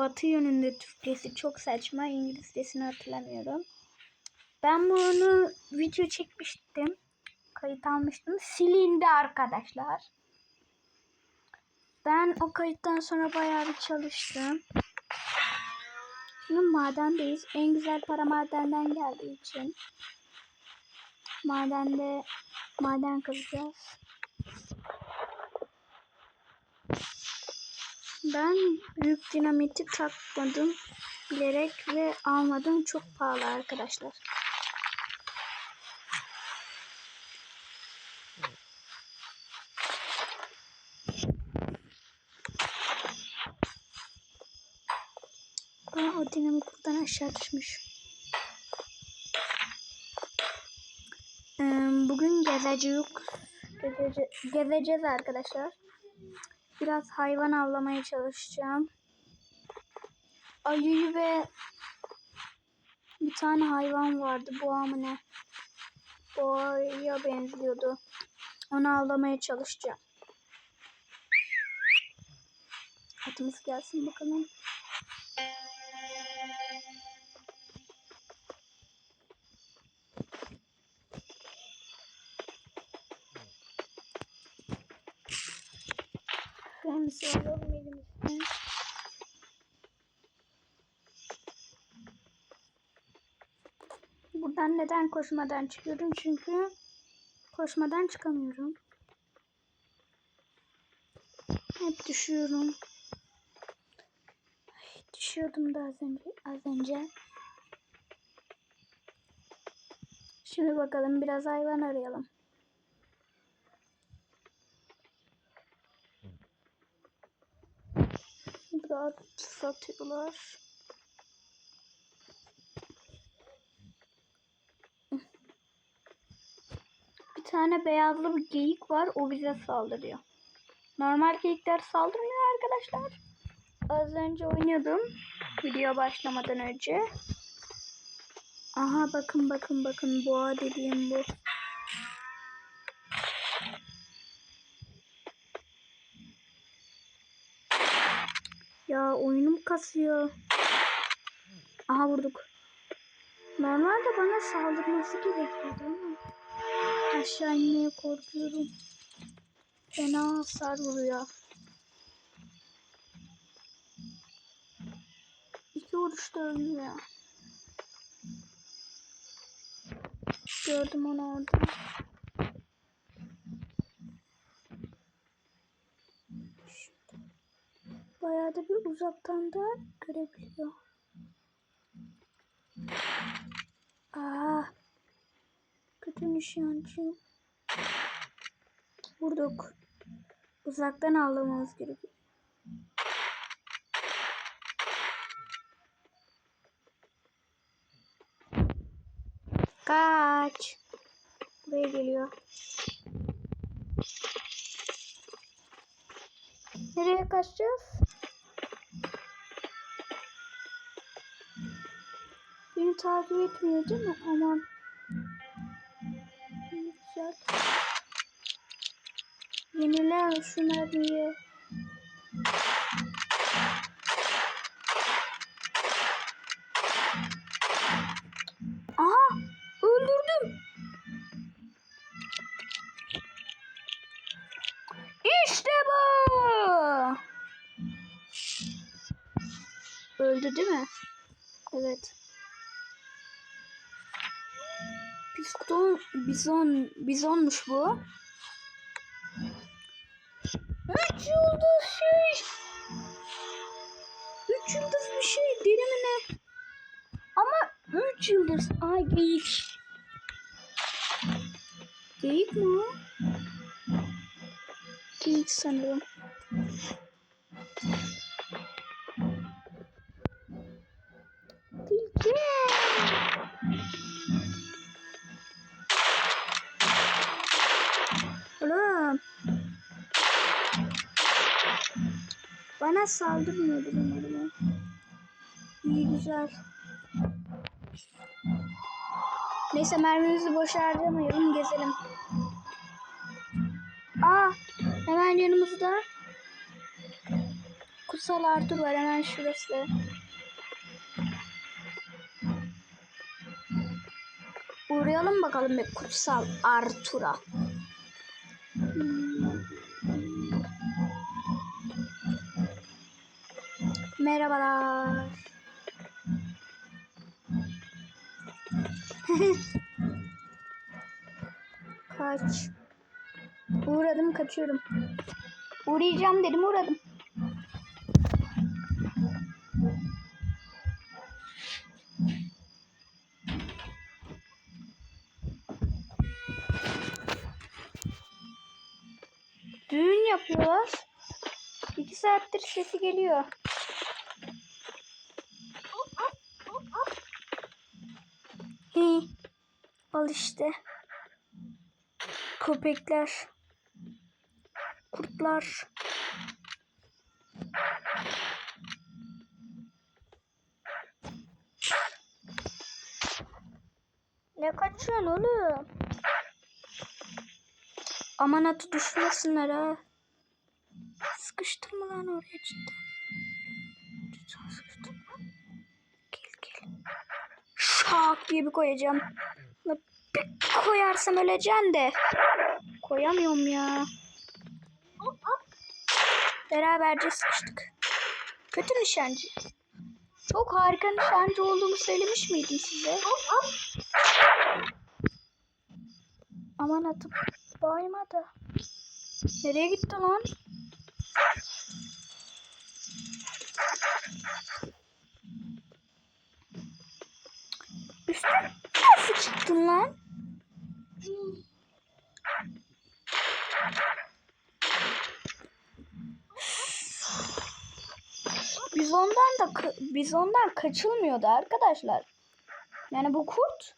batı yönünde Türkçesi çok saçma. İngilizcesini hatırlamıyorum. Ben bunu video çekmiştim. Kayıt almıştım. Silindi arkadaşlar. Ben o kayıttan sonra bayağı bir çalıştım. Şimdi madendeyiz. En güzel para madenden geldiği için. Madende maden kazacağız. Ben büyük dinamiti takmadım bilerek ve almadım. Çok pahalı arkadaşlar. Aa, o dinamit buradan aşağı düşmüş. Bugün gezeceğiz. Gezece gezeceğiz arkadaşlar. Biraz hayvan avlamaya çalışacağım. Ayıyı ve bir tane hayvan vardı. Boğa mı ne? Boğaya benziyordu. Onu avlamaya çalışacağım. Atımız gelsin bakalım. Buradan neden koşmadan çıkıyorum? Çünkü koşmadan çıkamıyorum. Hep düşüyorum. Ay, düşüyordum da az önce. Az önce. Şimdi bakalım biraz hayvan arayalım. Burada satıyorlar. Tane beyazlı bir geyik var. O bize saldırıyor. Normal geyikler saldırmıyor arkadaşlar. Az önce oynuyordum. Video başlamadan önce. Aha bakın bakın bakın boğa dediğim bu. Ya oyunum kasıyor. Aha vurduk. Normalde bana saldırması gerekiyordu ama aşağı inmeye korkuyorum. Fena hasar vuruyor. İki vuruşta ölmüyor. Gördüm onu orada. Bayağı da bir uzaktan da görebiliyor. Aa, kötü nişancı. Vurduk. Uzaktan avlamamız gerekiyor. Kaç. Buraya geliyor. Nereye kaçacağız? Beni takip etmiyor değil mi? Aman. Güzel. Yenile şu mermiyi. Aha! Öldürdüm. İşte bu. Öldü değil mi? Evet. Bizon, bizonmuş bu. Üç yıldız şey. Üç yıldız bir şey deli ne? Ama üç yıldız. Ay geyik. Geyik mi o? Geyik sanırım. Bana saldırmıyor umarım. İyi güzel. Neyse mermimizi boş harcamayalım gezelim. Aa hemen yanımızda Kutsal Arthur var hemen şurası. Uğrayalım bakalım bir Kutsal Arthur'a. Hmm. Merhabalar. Kaç. Uğradım kaçıyorum. Uğrayacağım dedim uğradım. Düğün yapıyorlar. İki saattir sesi geliyor. Hi. Al işte. Köpekler. Kurtlar. Ne kaçıyorsun oğlum? Aman atı düşmesinler ha. Sıkıştırma lan oraya. Cidden sıkıştırma. Gel gel. Şak diye bir koyacağım. Bir koyarsam öleceğim de. Koyamıyorum ya. Beraberce sıkıştık. Kötü nişancı. Çok harika nişancı olduğumu söylemiş miydim size? Aman atım. Baymadı. Nereye gitti lan? Üstüne nasıl çıktın lan? Biz ondan da biz ondan kaçılmıyordu arkadaşlar. Yani bu kurt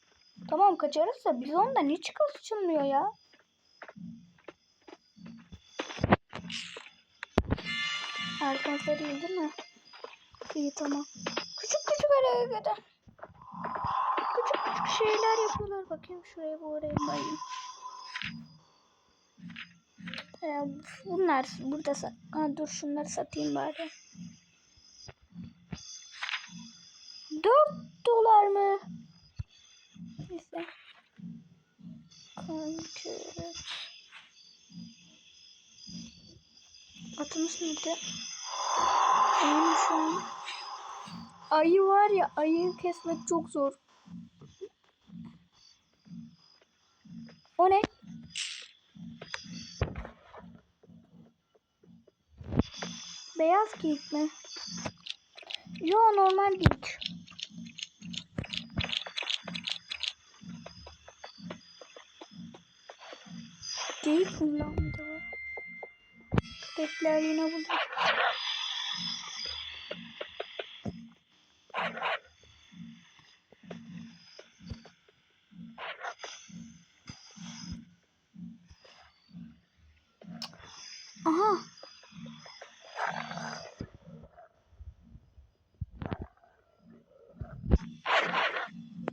tamam kaçarız da biz ondan hiç kaçılmıyor ya. Arkamızda değil değil mi? İyi tamam. Küçük küçük hareketler. Küçük küçük şeyler yapıyorlar. Bakayım şuraya bu oraya bayayım. Ee, bunlar burada ha, dur şunları satayım bari. 4 dolar mı? Neyse. Kontür. Atımız nerede? An. Ayı var ya ayıyı kesmek çok zor. O ne? Beyaz geyik mi? Yo normal geyik. Geyik mi lan bu? Köpekler yine burada. Aha.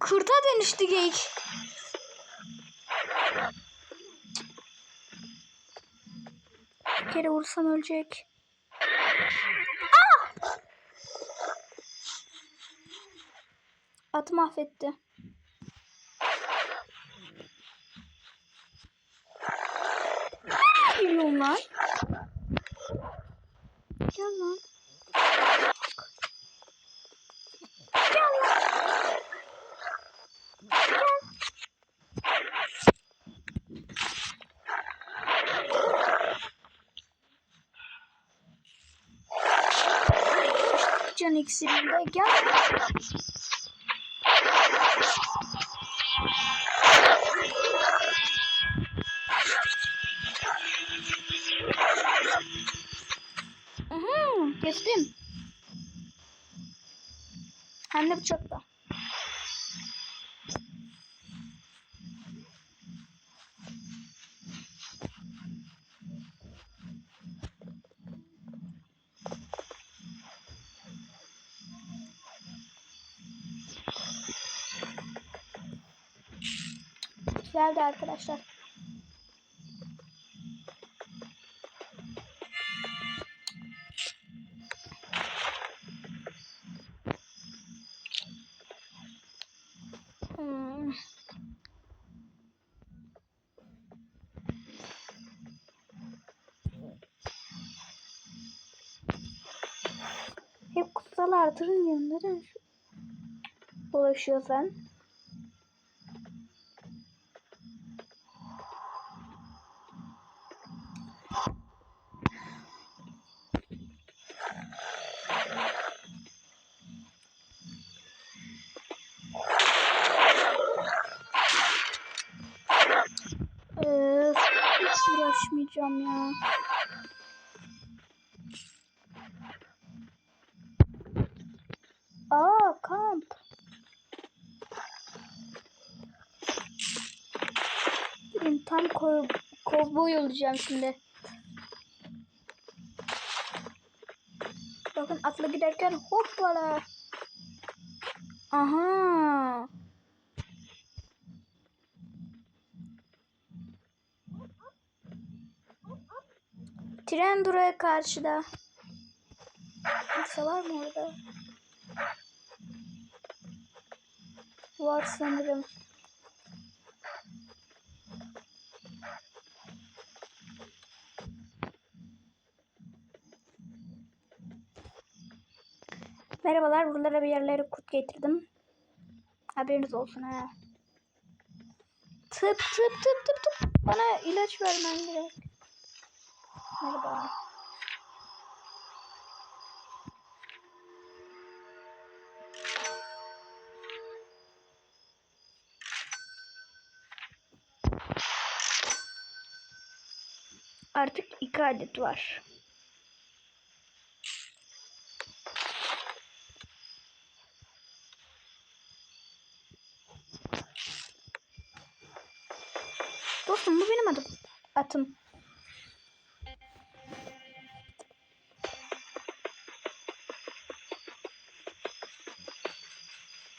Kırta dönüştü geyik. Bir kere vursam ölecek. Ah! At mahvetti. Nereye gidiyorsun lan? Gel lan. Gel lan. Gel. Can iksirinde gel. Aha, kestim. Hem de bıçakla. Güzeldi arkadaşlar. Hmm. Hep kutsalardır yanlarım dolaşıyor sen. olacağım şimdi. Bakın atla giderken hoppala. Aha. Tren durağı karşıda. Kimse var mı orada? Var sanırım. Merhabalar, buralara bir yerlere kurt getirdim. Haberiniz olsun ha. Tıp tıp tıp tıp tıp. Bana ilaç vermen gerek. Merhaba. Artık iki adet var. Dostum bu benim adım. Atım.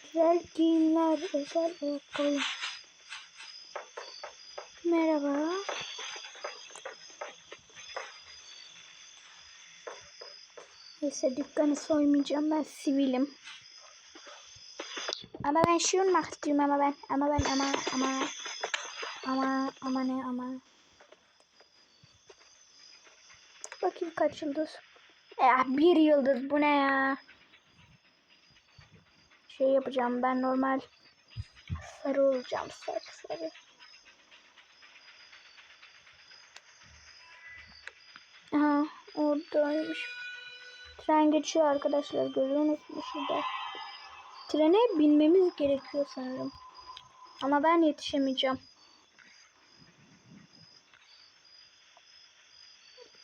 Güzel giyimler, özel ayakkabı. Merhaba. Neyse dükkanı soymayacağım ben sivilim. Ama ben şunu istiyorum ama ben ama ben ama ama ama ama ne ama. Bakayım kaç yıldız. Ya bir yıldız bu ne ya? Şey yapacağım ben normal sarı olacağım sarı sarı. Aha oradaymış. Tren geçiyor arkadaşlar görüyor musunuz şurada? Trene binmemiz gerekiyor sanırım. Ama ben yetişemeyeceğim.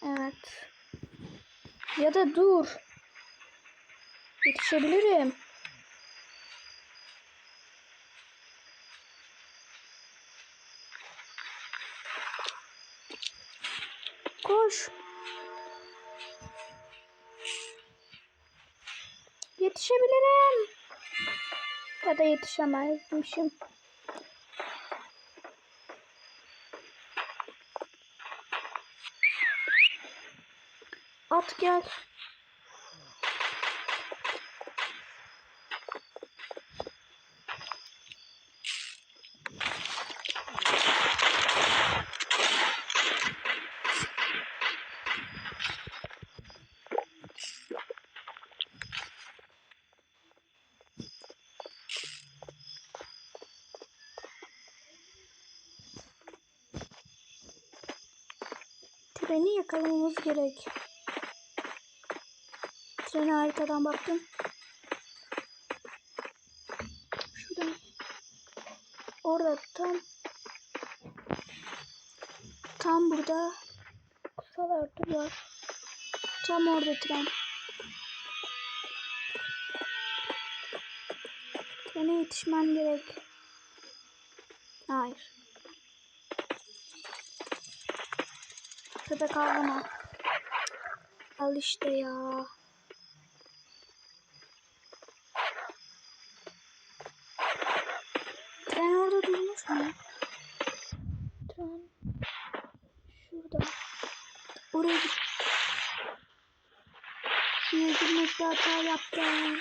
Evet. Ya da dur. Yetişebilirim. Koş. Yetişebilirim. Ya da yetişemezmişim. At gel. Treni yakalamamız gerek. Trene haritadan baktım. Şurada. Orada tam. Tam burada. Kutsal artı var. Tam orada tren. Trene yetişmem gerek. Hayır. Köpek avlama. Al işte ya. Tren mu? Tren şurada. Oraya git. Şuraya girmekte hata yaptım.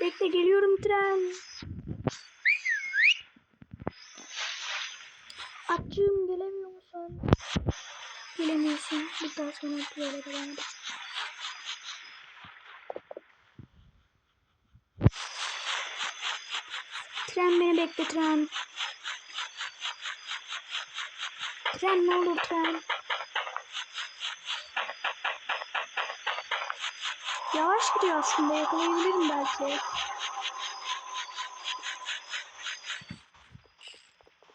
Bekle geliyorum tren. Atçığım gelemiyor musun? Gelemiyorum. sevmiyorsun. Bundan sonra böyle devam edelim. Tren beni bekle tren. Tren ne olur tren. Yavaş gidiyor aslında yakalayabilirim belki.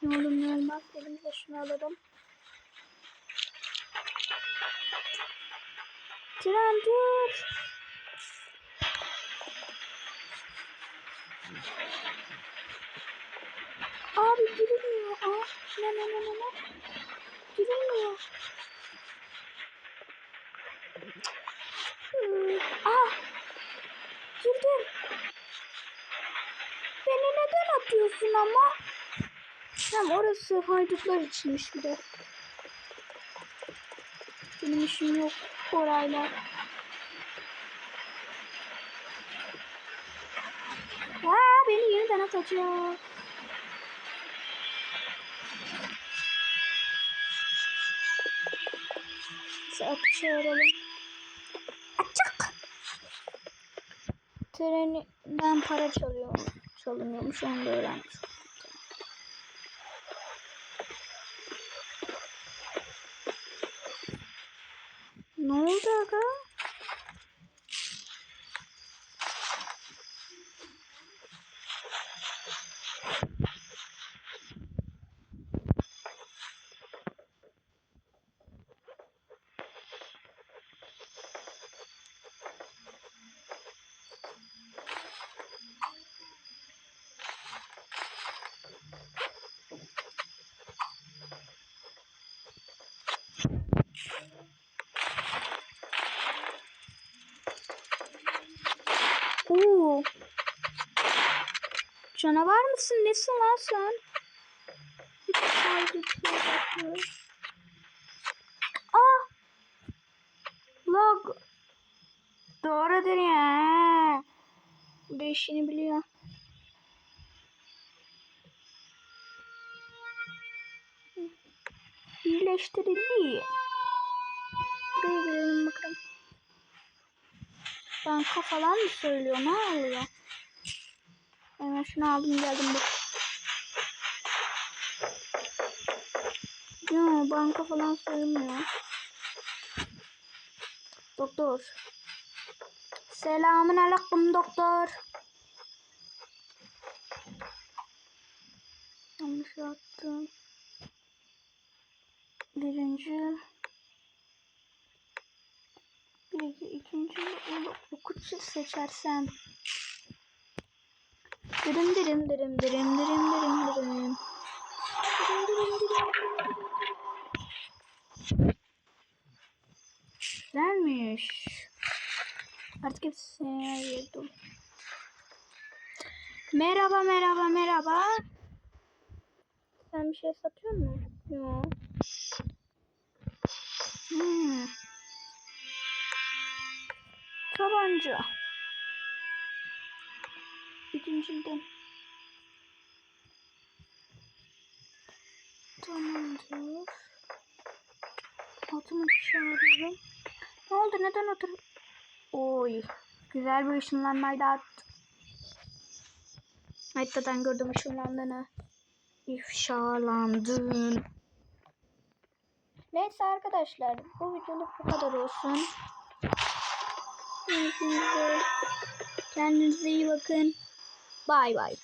Ne olur ne olmaz elimizde şunu alalım. Tren dur. Abi girilmiyor. Aa, ne ne ne ne ne. Girilmiyor. Hmm, Aa, girdim. Beni neden atıyorsun ama? Hem orası haydutlar içinmiş bir de. Benim işim yok orayla. Aa, beni yeniden atacak. Saat çağıralım. Açık. Treninden para çalıyor. Çalınıyormuş onu da öğrenmiş. Ne oldu aga? Canavar mısın? Nesin lan sen? Aa! Log. Doğrudur ya. İşini biliyor. İyileştirildi. Buraya girelim bakalım. Banka falan mı söylüyor? Ne oluyor? Hemen şunu aldım geldim bak. Yo, banka falan söylemiyor. Doktor. Selamun aleyküm doktor. Yanlış attım. Birinci. Bir iki, ikinci okutçu seçersem. Dırım dırım dırım dırım dırım dırım dırım. Dırım dırım dırım. Güzelmiş. Artık hepsini ayırdım. Merhaba merhaba merhaba. Sen bir şey satıyor musun? Yok. Hmm. Tabanca. İkinciden. Tamamdır. Atımı çağırıyorum. Ne oldu? Neden otur? Oy. Güzel bir ışınlanmaydı attı. Haritadan gördüm ışınlandığını. İfşalandın. Neyse arkadaşlar. Bu videoluk bu kadar olsun. Kendinize iyi bakın. Bye bye.